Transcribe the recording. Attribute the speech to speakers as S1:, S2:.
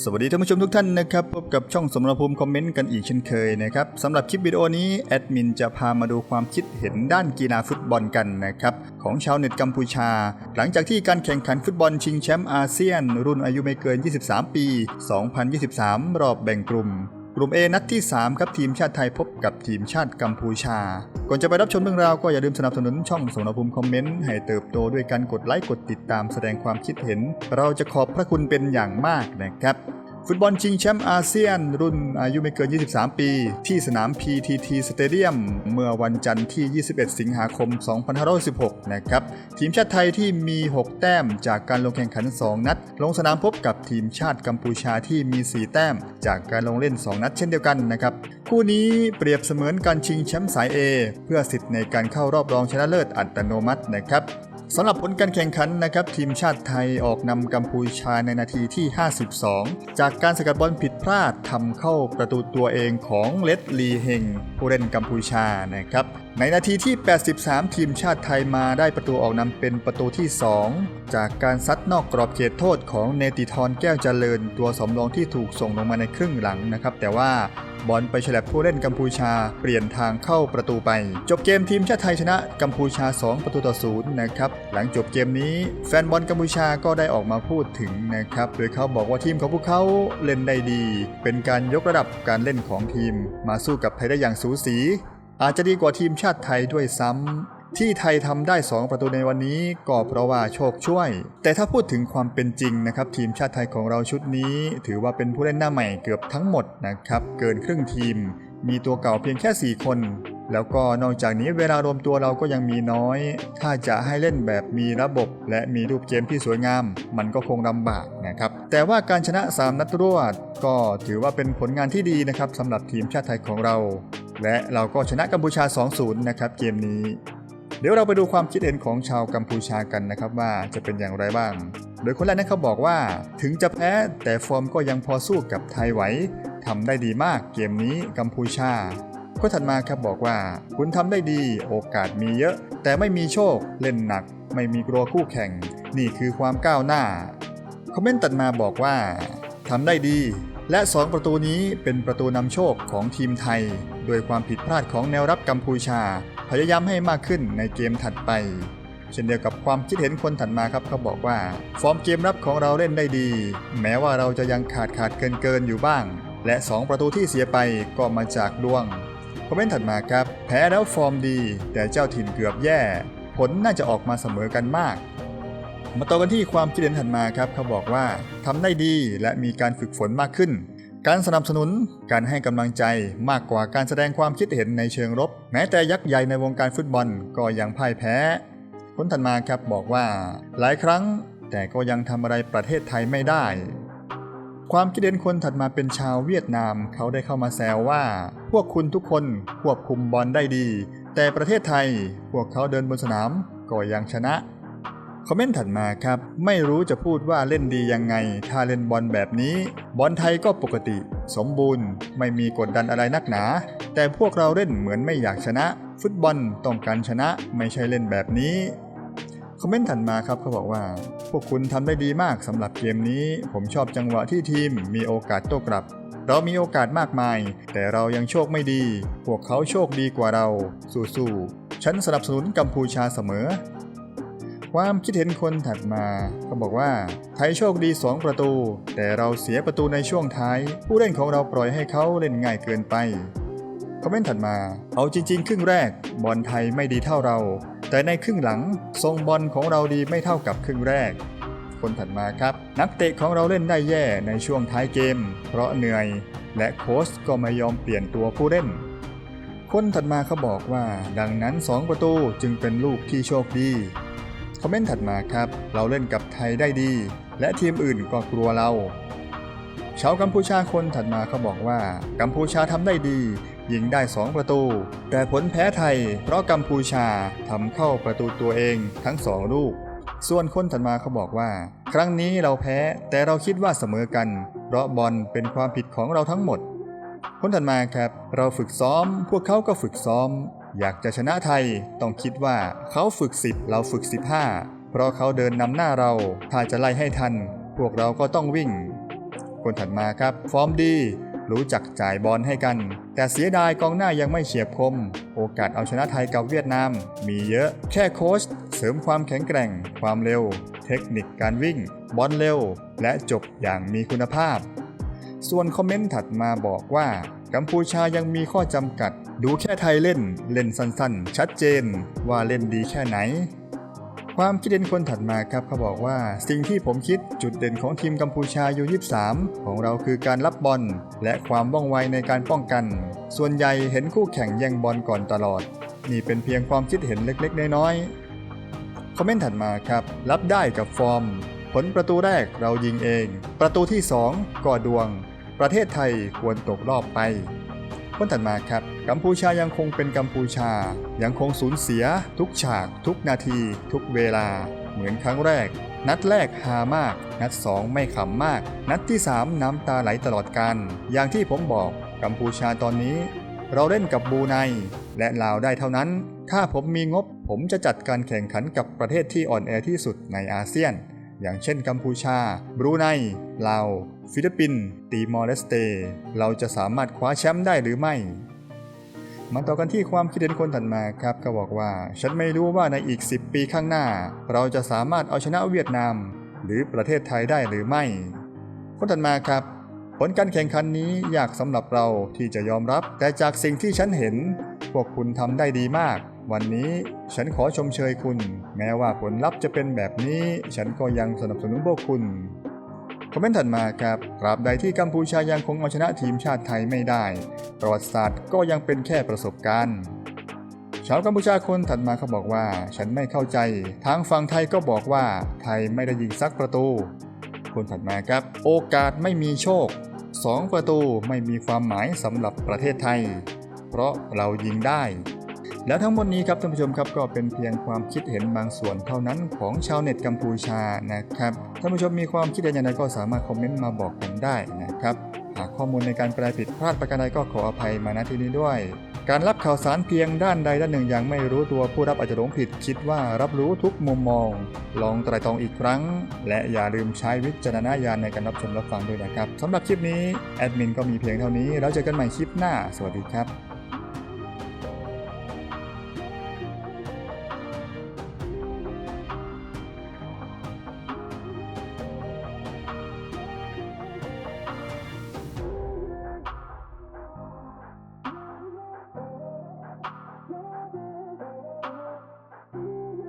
S1: สวัสดีท่านผู้ชมทุกท่านนะครับพบกับช่องสมรภูมิคอมเมนต์กันอีกเช่นเคยนะครับสำหรับคลิปวิดีโอนี้แอดมินจะพามาดูความคิดเห็นด้านกีฬาฟุตบอลกันนะครับของชาวเน็ตกัมพูชา หลังจากที่การแข่งขันฟุตบอลชิงแชมป์อาเซียน รุ่นอายุไม่เกิน 23 ปี 2023 รอบแบ่งกลุ่ม ลุ่ม A นัดที่ 3 ครับทีมชาติไทยพบกับทีมชาติกัมพูชา ก่อนจะไปรับชมเรื่องราวก็อย่าลืมสนับสนุนช่องสมรภูมิคอมเมนต์ให้เติบโตด้วยการกดไลค์กดติดตามแสดงความคิดเห็น เราจะขอบพระคุณเป็นอย่างมากนะครับ ฟุตบอลชิงแชมป์อาเซียน รุ่นอายุไม่เกิน 23 ปี ที่สนาม PTT Stadium เมื่อวันจันทร์ที่ 21 สิงหาคม 2516 นะครับ ทีมชาติไทยที่มี 6 แต้มจากการลงแข่งขัน 2 นัด ลงสนามพบกับทีมชาติกัมพูชาที่มี 4 แต้ม จากการลงเล่น 2 นัดเช่นเดียวกันนะครับ คู่นี้เปรียบเสมือนการชิงแชมป์สาย A เพื่อสิทธิ์ในการเข้ารอบรองชนะเลิศอัตโนมัตินะครับ สำหรับผลการแข่งขันนะครับทีมชาติไทยออกนำกัมพูชาในนาทีที่ 52 จากการสกัดบอลผิดพลาดทำเข้าประตูตัวเองของเลดลีเฮงผู้เล่นกัมพูชานะครับในนาทีที่ 83 ทีมชาติไทยมาได้ประตูออกนำเป็นประตูที่ 2 จากการซัดนอกกรอบเขตโทษของเนติธรแก้วเจริญ ตัวสำรองที่ถูกส่งลงมาในครึ่งหลังนะครับแต่ว่า บอลไปฉลับผู้เล่นกัมพูชา เปลี่ยนทางเข้าประตูไป จบเกมทีมชาติไทยชนะกัมพูชา 2 ประตูต่อศูนย์นะครับหลังจบเกมนี้แฟนบอลกัมพูชาก็ได้ออกมาพูดถึงนะครับโดยเขาบอกว่าทีมของพวกเขาเล่นได้ดี เป็นการยกระดับการเล่นของทีม มาสู้กับไทยได้อย่างสูสีอาจจะดีกว่าทีมชาติไทยด้วยซ้ำ ที่ไทยทำได้ 2 ประตูในวันนี้ก็เพราะว่าโชคช่วย แต่ถ้าพูดถึงความเป็นจริงนะครับ ทีมชาติไทยของเราชุดนี้ ถือว่าเป็นผู้เล่นหน้าใหม่เกือบทั้งหมดนะครับ เกินครึ่งทีม มีตัวเก่าเพียงแค่ 4 คน แล้วก็นอกจากนี้เวลารวมตัวเราก็ยังมีน้อย ถ้าจะให้เล่นแบบมีระบบ และมีรูปเกมที่สวยงาม มันก็คงลำบากนะครับ แต่ว่าการชนะ 3 นัดรวด ก็ถือว่าเป็นผลงานที่ดีนะครับสำหรับทีมชาติไทยของเรา และเราก็ชนะกัมพูชา 2-0 นะครับเกมนี้ เดี๋ยวเราไปดูความคิดเห็นของชาวกัมพูชากันนะครับว่าจะเป็นอย่างไรบ้าง โดยคนแรกนั้นเขาบอกว่า ถึงจะแพ้แต่ฟอร์มก็ยังพอสู้กับไทยไหวทำได้ดีมากเกมนี้กัมพูชาก็ถัดมาครับบอกว่า คุณทำได้ดีโอกาสมีเยอะ แต่ไม่มีโชคเล่นหนัก ไม่มีกลัวคู่แข่ง นี่คือความก้าวหน้า คอมเมนต์ตัดมาบอกว่าทำได้ดีและ 2 ประตูนี้เป็นประตูนำโชคของทีมไทย โดยความผิดพลาดของแนวรับกัมพูชา พยายามให้มากขึ้นในเกมถัดไป เช่นเดียวกับความคิดเห็นคนถัดมาครับเขาบอกว่า ฟอร์มเกมรับของเราเล่นได้ดี แม้ว่าเราจะยังขาดขาดเกินเกินอยู่บ้าง และ 2 ประตูที่เสียไปก็มาจากดวงคอมเมนต์ถัดมาครับ แพ้แล้วฟอร์มดี แต่เจ้าถิ่นเกือบแย่ ผลน่าจะออกมาเสมอกันมาก มาต่อกันที่ความคิดเห็นถัดมาครับเขาบอกว่าทำได้ดีและมีการฝึกฝนมากขึ้น การสนับสนุนการให้กำลังใจมากกว่าการแสดงความคิดเห็นในเชิงรบ แม้แต่ยักษ์ใหญ่ในวงการฟุตบอลก็ยังพ่ายแพ้คนถัดมาครับบอกว่า หลายครั้งแต่ก็ยังทำอะไรประเทศไทยไม่ได้ ความคิดเห็นคนถัดมาเป็นชาวเวียดนาม เขาได้เข้ามาแซวว่า พวกคุณทุกคนควบคุมบอลได้ดี แต่ประเทศไทยพวกเขาเดินบนสนามก็ยังชนะ คอมเมนต์ถัดมาครับ ไม่รู้จะพูดว่าเล่นดียังไง ถ้าเล่นบอลแบบนี้ บอลไทยก็ปกติ สมบูรณ์ ไม่มีกดดันอะไรนักหนา แต่พวกเราเล่นเหมือนไม่อยากชนะ ฟุตบอลต้องการชนะไม่ใช่เล่นแบบนี้คอมเมนต์ถัดมาครับเขาบอกว่า พวกคุณทำได้ดีมากสำหรับเกมนี้ ผมชอบจังหวะที่ทีมมีโอกาสโต้กลับ เรามีโอกาสมากมาย แต่เรายังโชคไม่ดี พวกเขาโชคดีกว่าเรา สู้ๆฉันสนับสนุนกัมพูชาเสมอ ความคิดเห็นคนถัดมาเขาบอกว่าไทยโชคดี 2 ประตู แต่เราเสียประตูในช่วงท้าย ผู้เล่นของเราปล่อยให้เขาเล่นง่ายเกินไปคอมเมนต์ถัดมา เอาจริง ๆ ครึ่งแรก บอลไทยไม่ดีเท่าเรา แต่ในครึ่งหลังทรงบอลของเราดีไม่เท่ากับครึ่งแรก คนถัดมาครับ นักเตะของเราเล่นได้แย่ในช่วงท้ายเกม เพราะเหนื่อย และโค้ชก็ไม่ยอมเปลี่ยนตัวผู้เล่น คนถัดมาเขาบอกว่า ดังนั้น 2 ประตูจึงเป็นลูกที่โชคดี คอมเมนต์ถัดมาครับ เราเล่นกับไทยได้ดี และทีมอื่นก็กลัวเรา ชาวกัมพูชาคนถัดมาเขาบอกว่า กัมพูชาทำได้ดียิงได้ 2 ประตู แต่ผลแพ้ไทย เพราะกัมพูชาทำเข้าประตูตัวเองทั้ง2ลูก ส่วนคนถัดมาเขาบอกว่า ครั้งนี้เราแพ้แต่เราคิดว่าเสมอกัน เพราะบอลเป็นความผิดของเราทั้งหมด คนถัดมาครับ เราฝึกซ้อม พวกเขาก็ฝึกซ้อม อยากจะชนะไทยต้องคิดว่าเขาฝึก 10 เราฝึก 15 เพราะเขาเดินนำหน้าเรา ถ้าจะไล่ให้ทัน พวกเราก็ต้องวิ่ง คนถัดมาครับ ฟอร์มดี รู้จักจ่ายบอลให้กัน แต่เสียดายกองหน้ายังไม่เฉียบคม โอกาสเอาชนะไทยกับเวียดนาม มีเยอะ แค่โค้ชเสริมความแข็งแกร่ง ความเร็ว เทคนิคการวิ่ง บอลเร็ว และจบอย่างมีคุณภาพ ส่วนคอมเมนต์ถัดมาบอกว่า กัมพูชายังมีข้อจำกัด ดูแค่ไทยเล่น เล่นสั้นๆ ชัดเจน ว่าเล่นดีแค่ไหน ความคิดเห็นคนถัดมาครับเขาบอกว่า สิ่งที่ผมคิดจุดเด่นของทีมกัมพูชายู23ของเราคือการรับบอล และความว่องไวในการป้องกัน ส่วนใหญ่เห็นคู่แข่งแย่งบอลก่อนตลอด นี่เป็นเพียงความคิดเห็นเล็กๆ น้อยๆคอมเมนต์ถัดมาครับ รับได้กับฟอร์ม ผลประตูแรกเรายิงเอง ประตูที่ 2ก็ดวง ประเทศไทยควรตกรอบไป คนถัดมาครับ กัมพูชายังคงเป็นกัมพูชา ยังคงสูญเสีย ทุกฉาก ทุกนาที ทุกเวลา เหมือนครั้งแรก นัดแรกฮามาก นัด 2 ไม่ขำมาก นัดที่ 3 น้ำตาไหลตลอดการอย่างที่ผมบอกกัมพูชาตอนนี้ เราเล่นกับบูไนและลาวได้เท่านั้น ถ้าผมมีงบ ผมจะจัดการแข่งขันกับประเทศที่อ่อนแอที่สุดในอาเซียน อย่างเช่นกัมพูชา บรูไน ลาว ฟิลิปปินส์ตีมอร์เลสเต เราจะสามารถคว้าแชมป์ได้หรือไม่มาต่อกันที่ความคิดเห็นคนถัดมาครับ ก็บอกว่า ฉันไม่รู้ว่าในอีก 10 ปีข้างหน้า เราจะสามารถเอาชนะเวียดนาม หรือประเทศไทยได้หรือไม่ คนถัดมาครับ ผลการแข่งขันนี้ยากสำหรับเราที่จะยอมรับ แต่จากสิ่งที่ฉันเห็น พวกคุณทำได้ดีมาก วันนี้ฉันขอชมเชยคุณ แม้ว่าผลลัพธ์จะเป็นแบบนี้ ฉันก็ยังสนับสนุนพวกคุณ คอมเมนต์ถัดมาครับตราบใดที่กัมพูชายังคงเอาชนะทีมชาติไทยไม่ได้ประวัติศาสตร์ก็ยังเป็นแค่ประสบการณ์ชาวกัมพูชาคนถัดมาเขาบอกว่า ฉันไม่เข้าใจ ทางฝั่งไทยก็บอกว่า ไทยไม่ได้ยิงซักประตู คนถัดมาครับ โอกาสไม่มีโชค 2 ประตูไม่มีความหมายสำหรับประเทศไทย เพราะเรายิงได้ แล้วทั้งหมดนี้ครับท่านผู้ชมครับก็เป็นเพียงความคิดเห็นบางส่วนเท่านั้นของชาวเน็ตกัมพูชานะครับท่านผู้ชมมีความคิดเห็นอย่างไรก็สามารถคอมเมนต์มาบอกกันได้นะครับหากข้อมูลในการแปลผิดพลาดประการใดก็ขออภัยมาณที่นี้ด้วย การรับข่าวสารเพียงด้านใดด้านหนึ่งยังไม่รู้ตัวผู้รับอาจจะหลงผิดคิดว่ารับรู้ทุกมุมมอง ลองไตร่ตรองอีกครั้ง และอย่าลืมใช้วิจารณญาณในการรับชมรับฟังด้วยนะครับสำหรับคลิปนี้แอดมินก็มีเพียงเท่านี้แล้วเจอกันใหม่คลิปหน้า สวัสดีครับ